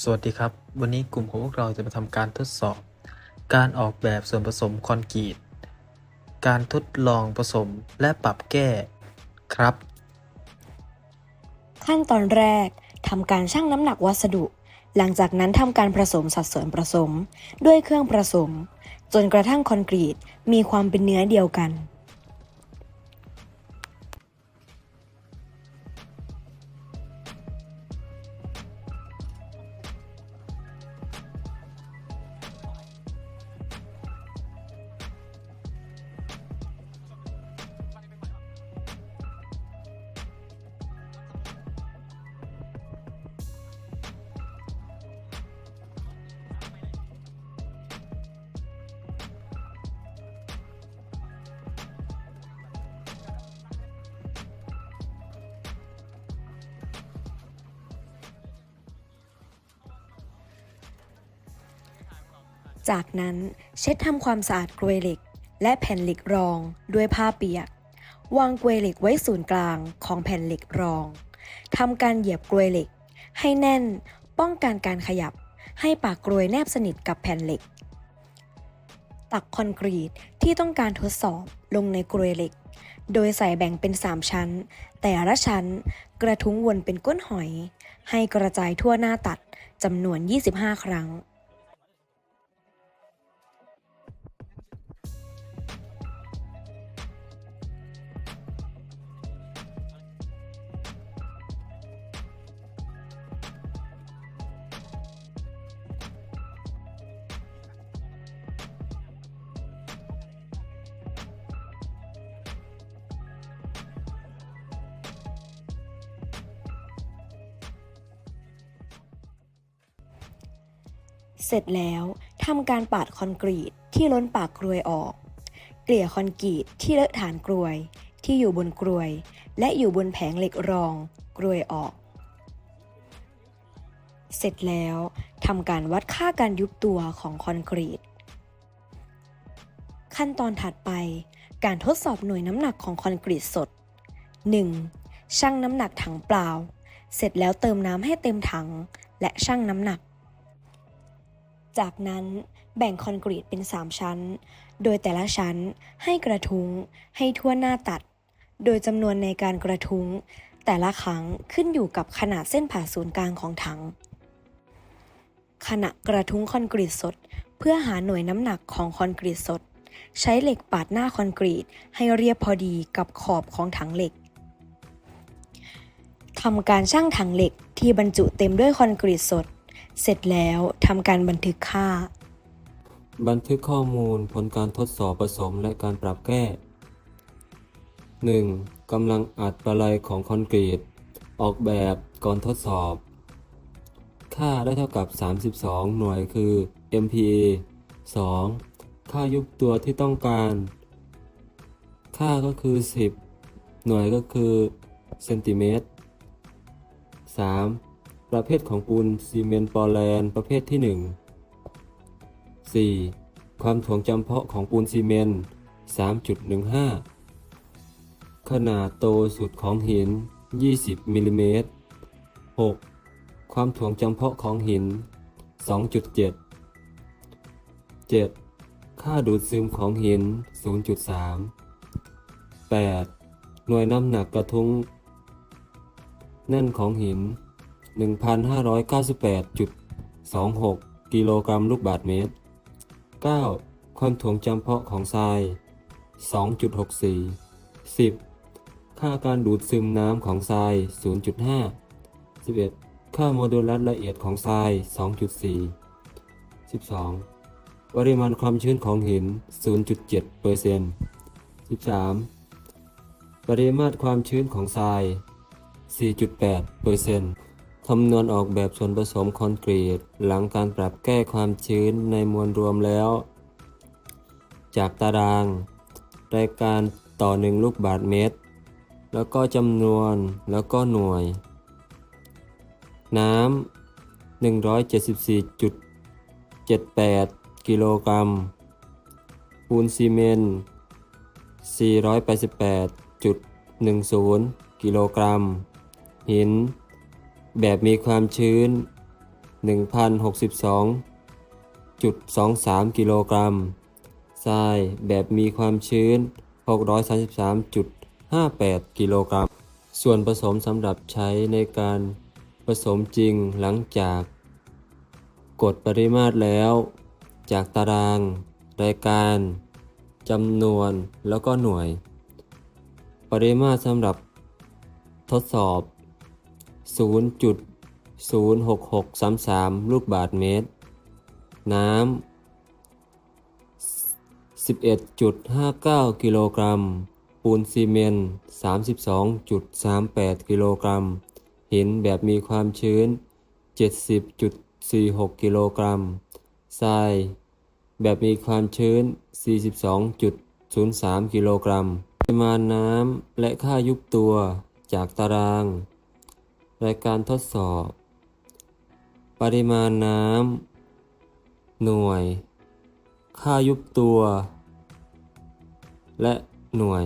สวัสดีครับ วันนี้กลุ่มของพวกเราจะมาทำการทดสอบ การออกแบบส่วนผสมคอนกรีต การทดลองผสมและปรับแก้ครับ ขั้นตอนแรกทำการชั่งน้ำหนักวัสดุ หลังจากนั้นทำการผสมสัดส่วนผสม ด้วยเครื่องผสม จนกระทั่งคอนกรีตมีความเป็นเนื้อเดียวกัน จากนั้นเช็ดทำความสะอาดกรวยเหล็ก และแผ่นเหล็กรองด้วยผ้าเปียก วางกรวยเหล็กไว้ศูนย์กลางของแผ่นเหล็กรองทำการเหยียบกรวยเหล็ก ให้แน่นป้องกันการขยับ ให้ปากกรวยแนบสนิทกับแผ่นเหล็ก ตักคอนกรีตที่ต้องการทดสอบลงในกรวยเหล็ก โดยใส่แบ่งเป็น 3 ชั้น แต่ละชั้นกระทุ้งวนเป็นก้นหอย ให้กระจายทั่วหน้าตัดจำนวน 25 ครั้ง เสร็จแล้วทำการปาดคอนกรีตที่ล้นปากกรวยออก เกลี่ยคอนกรีตที่เลอะฐานกรวย ที่อยู่บนกรวย และอยู่บนแผงเหล็กรองกรวยออก เสร็จแล้วทำการวัดค่าการยุบตัวของคอนกรีต ขั้นตอนถัดไป การทดสอบหน่วยน้ำหนักของคอนกรีตสด 1. ชั่งน้ำหนักถังเปล่า เสร็จแล้วเติมน้ำให้เต็มถัง และชั่งน้ำหนัก จากนั้นแบ่งคอนกรีตเป็น 3 ชั้น โดยแต่ละชั้นให้กระทุ้งให้ทั่วหน้าตัด โดยจำนวนในการกระทุ้ง แต่ละครั้งขึ้นอยู่กับขนาดเส้นผ่าศูนย์กลางของถัง ขณะกระทุ้งคอนกรีตสด เพื่อหาหน่วยน้ำหนักของคอนกรีตสด ใช้เหล็กปาดหน้าคอนกรีตให้เรียบพอดีกับขอบของถังเหล็กทำการชั่งถังเหล็กที่บรรจุเต็มด้วยคอนกรีตสด เสร็จแล้วทำการบันทึกค่า บันทึกข้อมูลผลการทดสอบผสมและการปรับแก้ 1. กำลังอัดปลัยของคอนกรีต ออกแบบก่อนทดสอบ ค่าได้เท่ากับ 32 หน่วยคือ MPa 2. ค่ายุบตัวที่ต้องการ ค่าก็คือ 10 หน่วยก็คือเซนติเมตร 3. ประเภทของปูนซีเมนต์ปอแลนด์ประเภทที่ 1 4. ความถ่วงจำเพาะของปูนซีเมนต์ 3.15 ขนาดโตสุดของหิน 20มิลลิเมตร 6. ความถ่วงจำเพาะของหิน 2.7 7. ค่าดูดซึมของหิน 0.3 8. หน่วยน้ำหนักกระทุ้งแน่นของหิน 1,598.26 กิโลกรัมลูกบาศก์เมตร 9. ความถ่วงจำเพาะของทราย 2.64 10. ค่าการดูดซึมน้ำของทราย 0.5 11. ค่าโมดูลัสละเอียดของทราย 2.4 12. ปริมาณความชื้นของหิน 0.7เปอร์เซ็นต์ 13. ปริมาตรความชื้นของทราย 4.8เปอร์เซ็นต์ คำนวณออกแบบส่วนผสมคอนกรีต หลังการปรับแก้ความชื้นในมวลรวมแล้ว จากตาราง รายการต่อ 1 ลูกบาศก์เมตร แล้วก็จำนวนแล้วก็หน่วย น้ำ174.78 กิโลกรัม ปูนซีเมนต์488.10 กิโลกรัม หิน แบบมีความชื้น 1,062.23 กิโลกรัม ทรายแบบมีความชื้น 633.58 กิโลกรัม ส่วนผสมสำหรับใช้ในการผสมจริงหลังจาก กดปริมาตรแล้ว จากตาราง รายการจำนวนแล้วก็หน่วย ปริมาตรสำหรับทดสอบ 0.06633 ลูกบาทเมตร น้ำ11.59 กิโลกรัม ปูนซีเมนต์32.38 กิโลกรัม หินแบบมีความชื้น 70.46 กิโลกรัม ทราย แบบมีความชื้น 42.03 กิโลกรัม ปริมาณน้ำและค่ายุบตัวจากตาราง รายการทดสอบ ปริมาณน้ำ หน่วย ค่ายุบตัว และหน่วย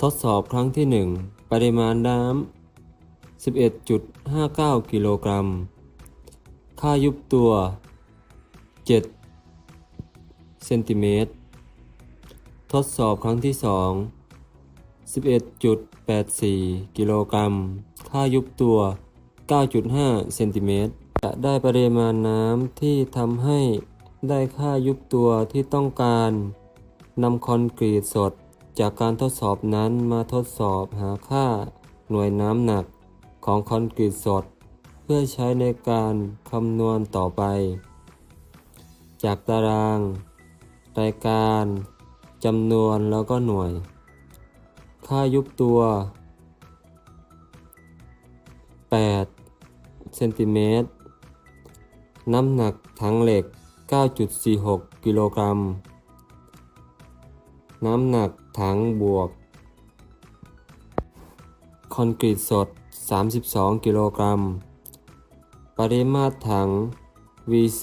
ทดสอบครั้งที่ 1 ปริมาณน้ำ 11.59 กิโลกรัม ค่ายุบตัว 7 เซนติเมตร ทดสอบครั้งที่ 2 11.84 กิโลกรัมค่ายุบตัว 9.5 เซนติเมตร จะได้ปริมาณน้ำที่ทำให้ได้ค่ายุบตัวที่ต้องการนำคอนกรีตสด จากการทดสอบนั้นมาทดสอบหาค่าหน่วยน้ำหนักของคอนกรีตสด เพื่อใช้ในการคำนวณต่อไป จากตาราง รายการจำนวนแล้วก็หน่วย ค่ายุบตัว 8 เซนติเมตร น้ำหนักถังเหล็ก 9.46 กิโลกรัม น้ำหนักถังบวก คอนกรีตสด 32 กิโลกรัม ปริมาตรถัง VC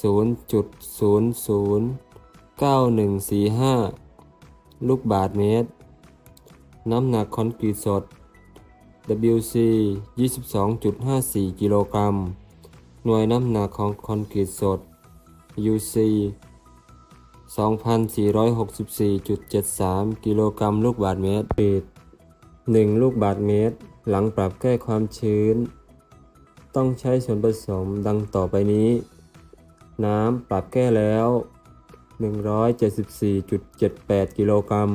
0.009145 ลูกบาทเมตร น้ำหนักคอนกรีตสด WC 22.54 กิโลกรัม หน่วยน้ำหนักของคอนกรีตสด UC 2,464.73 กิโลกรัมลูกบาทเมตรปิด1ลูกบาทเมตร หลังปรับแก้ความชื้น ต้องใช้ส่วนผสมดังต่อไปนี้ น้ำปรับแก้แล้ว 174.78 กิโลกรัม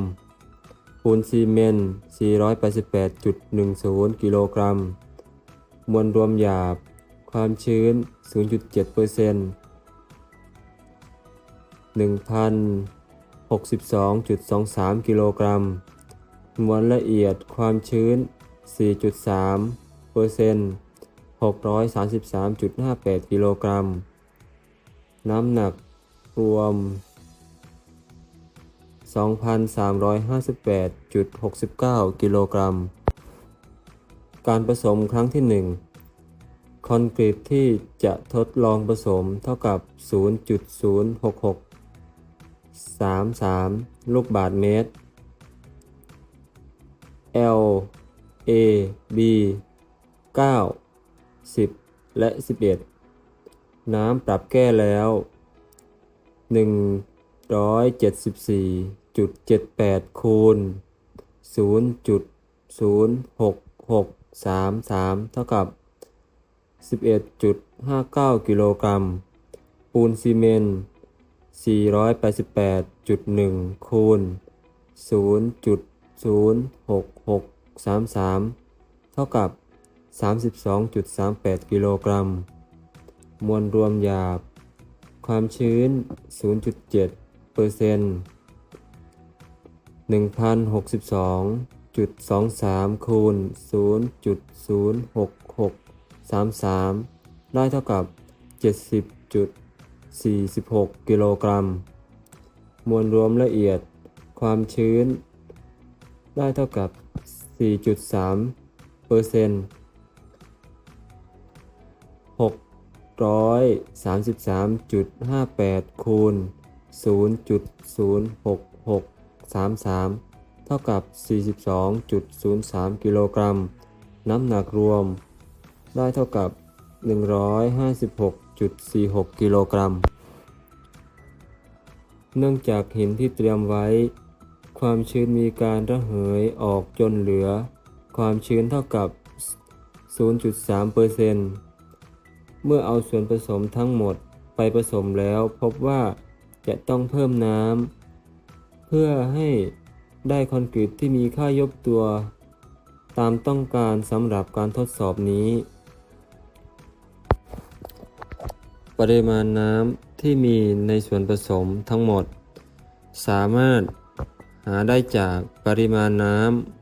ปูนซีเมนต์ 488.10 กิโลกรัม มวลรวมหยาบ ความชื้น 0.7% 1,062.23 กิโลกรัม มวลละเอียดความชื้น 4.3 เปอร์เซ็นต์633.58 กิโลกรัม น้ำหนักรวม 2,358.69 กิโลกรัม การผสมครั้งที่ 1 คอนกรีตที่จะทดลองผสมเท่ากับ 0.06633 ลูกบาทเมตร L A B 9 10 และ 11 น้ำปรับแก้แล้ว 174 6.78 คูณ 0.06633 เท่ากับ 11.59 กิโลกรัม ปูนซีเมนต์ 488.1 คูณ 0.06633 เท่ากับ 32.38 กิโลกรัม มวลรวมหยาบ ความชื้น 0.7เปอร์เซ็นต์ 1,062.23 คูณ 0.06633 ได้เท่ากับ 70.46 กิโลกรัม มวลรวมละเอียดความชื้น ได้เท่ากับ 4.3 เปอร์เซ็นต์633.58 คูณ 0.066 33 เท่ากับ 42.03 กิโลกรัม น้ำหนักรวม ได้เท่ากับ 156.46 กิโลกรัม เนื่องจากหินที่เตรียมไว้ ความชื้นมีการระเหยออกจนเหลือ ความชื้นเท่ากับ 0.3%เซเมื่อเอาส่วนผสมทั้งหมดไปผสมแล้วพบว่าจะต้องเพิ่มน้ำ เพื่อให้ได้คอนกรีตที่มีค่ายกตัว ตามต้องการสำหรับการทดสอบนี้ ปริมาณน้ำที่มีในส่วนผสมทั้งหมด สามารถหาได้จากปริมาณน้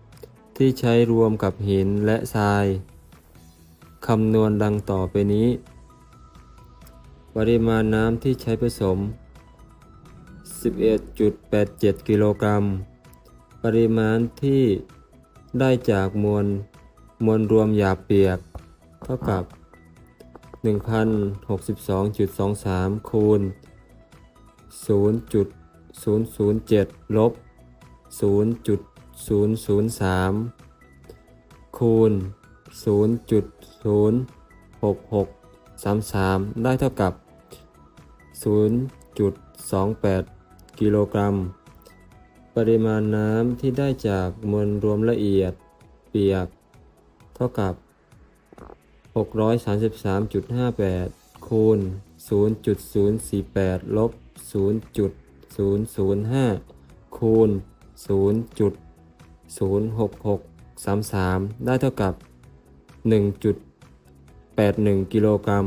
ำที่ใช้รวมกับหินและทรายคำนวณดังต่อไปนี้ ปริมาณน้ำที่ใช้ผสม 11.87 กิโลกรัม ปริมาณที่ได้จากมวลมวลรวมหยาบเปียก เท่ากับ 1,062.23 คูณ 0.007 ลบ 0.003 คูณ 0.06633 ได้เท่ากับ 0.28 กิโลกรัม ปริมาณน้ำที่ได้จากมวลรวมละเอียด เปียก เท่ากับ 633.58 คูณ 0.048 ลบ 0.005 คูณ 0.06633 ได้เท่ากับ 1.81 กิโลกรัม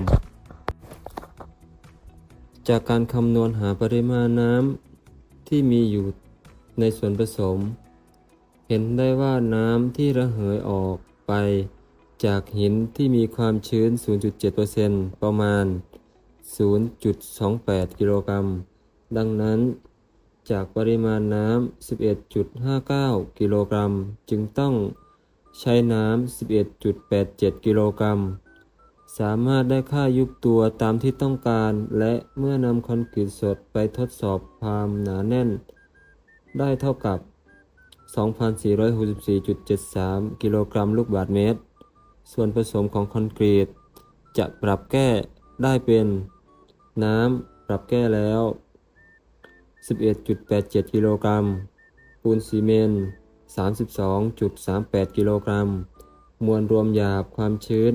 จากการคำนวณหาปริมาณน้ำ ที่มีอยู่ในส่วนผสม เห็นได้ว่าน้ำที่ระเหยออกไป จากหินที่มีความชื้น 0.7%ประมาณ 0.28 กิโลกรัม ดังนั้น จากปริมาณน้ำ 11.59 กิโลกรัม จึงต้องใช้น้ำ 11.87 กิโลกรัม สามารถได้ค่ายุบตัวตามที่ต้องการ และเมื่อนำคอนกรีตสดไปทดสอบความหนาแน่น ได้เท่ากับ 2,464.73 กิโลกรัมลูกบาศก์เมตร ส่วนผสมของคอนกรีต จะปรับแก้ได้เป็น น้ำปรับแก้แล้ว 11.87 กิโลกรัม ปูนซีเมนต์32.38 กิโลกรัม มวลรวมหยาบความชื้น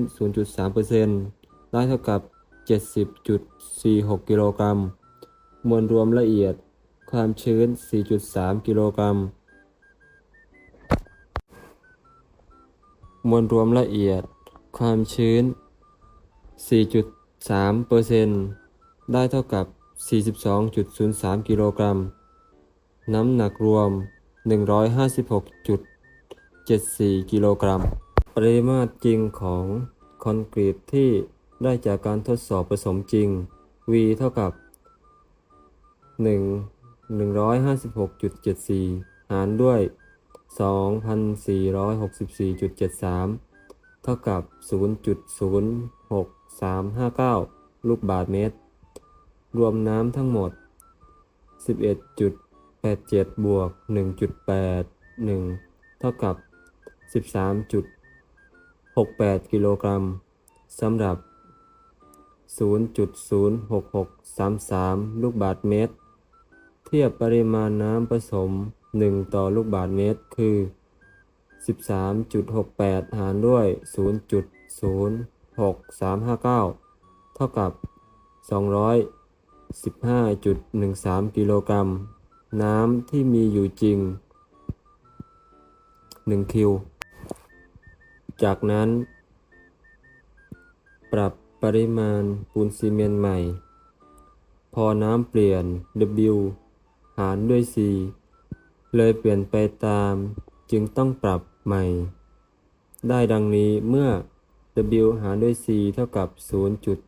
0.3%ได้เท่ากับ 70.46 กิโลกรัม มวลรวมละเอียด ความชื้น 4.3 กิโลกรัม มวลรวมละเอียด ความชื้น 4.3เปอร์เซ็นต์ได้เท่ากับ 42.03 กิโลกรัม น้ำหนักรวม 156.74 กิโลกรัม ปริมาตรจริงของคอนกรีตที่ได้จากการทดสอบผสมจริง V เท่ากับ 1 156.74 หารด้วย 2,464.73 เท่ากับ 0.06359 ลูกบาศก์เมตร รวมน้ำทั้งหมด 11.87 บวก 1.81 เท่ากับ 68 กิโลกรัมสำหรับ 0.06633 ลูกบาศก์เมตร เทียบปริมาณน้ำผสม 1 ต่อลูกบาศก์เมตร คือ 13.68 หารด้วย 0.06359 เท่ากับ 215.13 กิโลกรัม น้ำที่มีอยู่จริง 1 คิว จากนั้น ปรับปริมาณปูนซีเมนต์ใหม่ พอน้ำเปลี่ยน W หารด้วย C เลยเปลี่ยนไปตามจึงต้องปรับใหม่ ได้ดังนี้เมื่อ W หารด้วย C เท่ากับ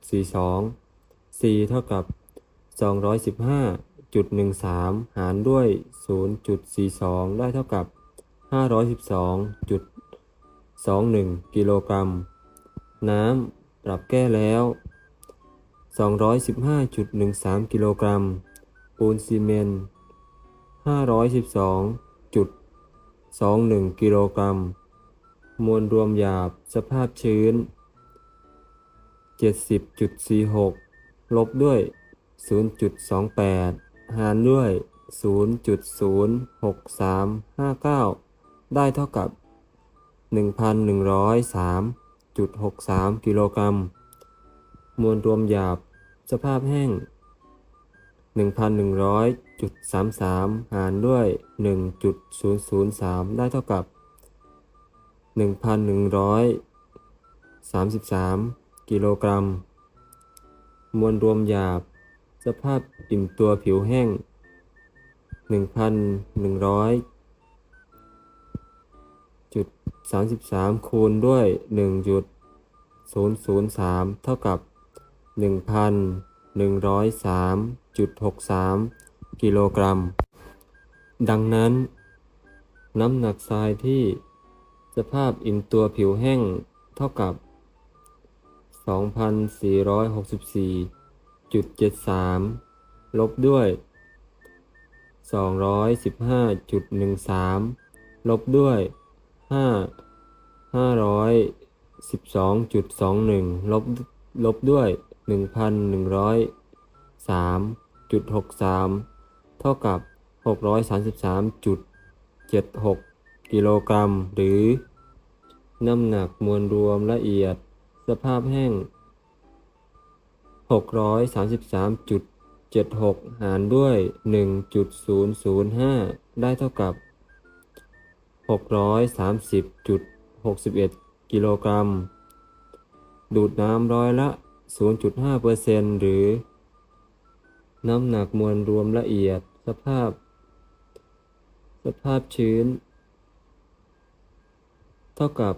0.42 C เท่ากับ 215.13 หารด้วย 0.42 ได้เท่ากับ 21 กิโลกรัม น้ำปรับแก้แล้ว 215.13 กิโลกรัม ปูนซีเมนต์512.21 กิโลกรัม มวลรวมหยาบสภาพชื้น 70.46 ลบด้วย 0.28 หารด้วย 0.06359 ได้เท่ากับ 1,103.63 กิโลกรัม มวลรวมหยาบ สภาพแห้ง 1,100.33 หารด้วย 1.003 ได้เท่ากับ 1,133 กิโลกรัม มวลรวมหยาบ สภาพอิ่มตัวผิวแห้ง 1,100 จุด33 คูณด้วย 1.003 เท่ากับ 1,103.63 กิโลกรัม ดังนั้น น้ำหนักทรายที่สภาพอิ่มตัวผิวแห้งเท่ากับ 2,464.73 ลบด้วย 215.13 ลบด้วย 5 512.21ลบลบด้วย1,103.63เท่ากับ633.76กิโลกรัม หรือ น้ำหนักมวลรวมละเอียด สภาพแห้ง 633.76 หารด้วย 1.005 ได้เท่ากับ 630.61 กิโลกรัม ดูดน้ำร้อยละ 0.5%หรือ น้ำหนักมวลรวมละเอียดสภาพ สภาพชื้น เท่ากับ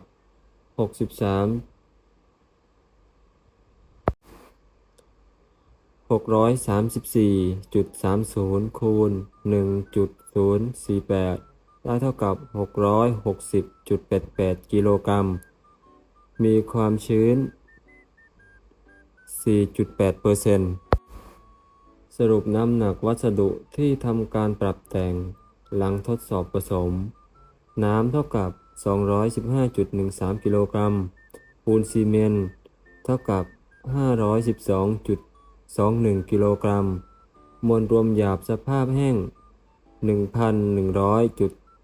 63 634.30 คูณ 1.048 ได้เท่ากับ 660.88 กิโลกรัม มีความชื้น 4.8%สรุปน้ำหนักวัสดุที่ทำการปรับแต่งหลังทดสอบผสม น้ำเท่ากับ 215.13 กิโลกรัม ปูนซีเมนต์เท่ากับ 512.21 กิโลกรัม มวลรวมหยาบสภาพแห้ง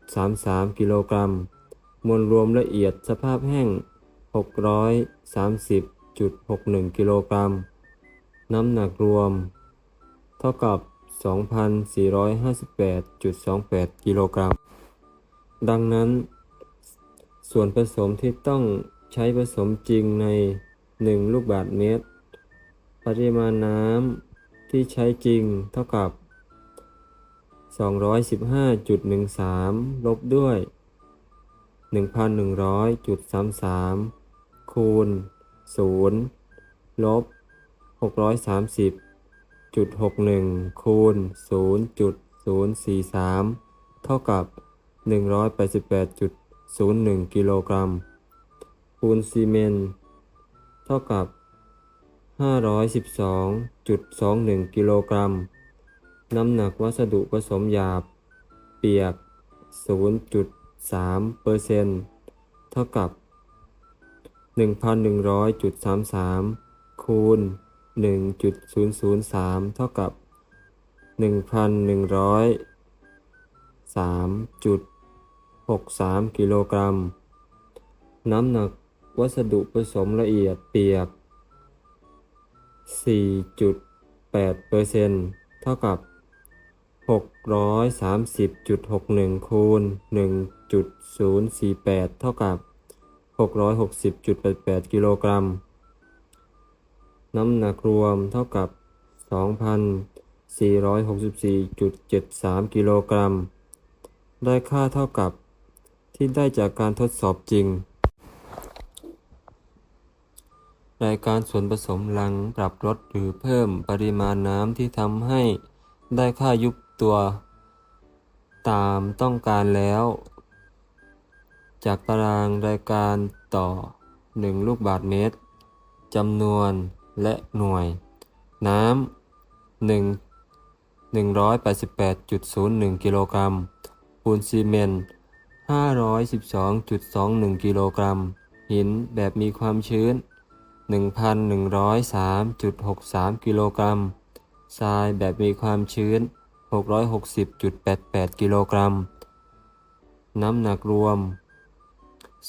33 กิโลกรัม มวลรวมละเอียดสภาพแห้ง 630.61 กิโลกรัม น้ำหนักรวม เท่ากับ 2,458.28 กิโลกรัม ดังนั้น ส่วนผสมที่ต้องใช้ผสมจริงใน 1 ลูกบาศก์เมตร ปริมาณน้ำที่ใช้จริงเท่ากับ 215.13 ลบด้วย 1,100.33 คูณ 0 ลบ 630.61 คูณ 0.043 เท่ากับ 188.01 กิโลกรัม ปูนซีเมนต์เท่ากับ 512.21 กิโลกรัม น้ำหนักวัสดุผสมหยาบ เปียก 0.3เปอร์เซนเท่ากับ 1,100.33 คูณ 1.003 เท่ากับ 1,103.63 กิโลกรัม น้ำหนักวัสดุผสมละเอียดเปียก 4.8เปอร์เซนเท่ากับ 630.61 คูณ 1.048 เท่ากับ 660.88 กิโลกรัม น้ำหนักรวมเท่ากับ 2,464.73 กิโลกรัม ได้ค่าเท่ากับที่ได้จากการทดสอบจริง รายการส่วนผสมหลังปรับลดหรือเพิ่มปริมาณน้ำที่ทำให้ได้ค่ายุบ ตัวตามต้องการแล้ว จากตารางรายการต่อ 1 ลูกบาศก์เมตรจำนวนและหน่วย น้ำ1 188.01 กิโลกรัมปูนซีเมนต์512.21 กิโลกรัม หินแบบมีความชื้น 1,103.63 กิโลกรัม ทรายแบบมีความชื้น 660.88 กิโลกรัม น้ำหนักรวม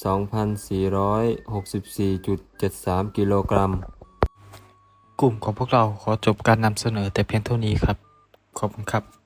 2,464.73 กิโลกรัม กลุ่มของพวกเราขอจบการนำเสนอแต่เพียงเท่านี้ครับ ขอบคุณครับ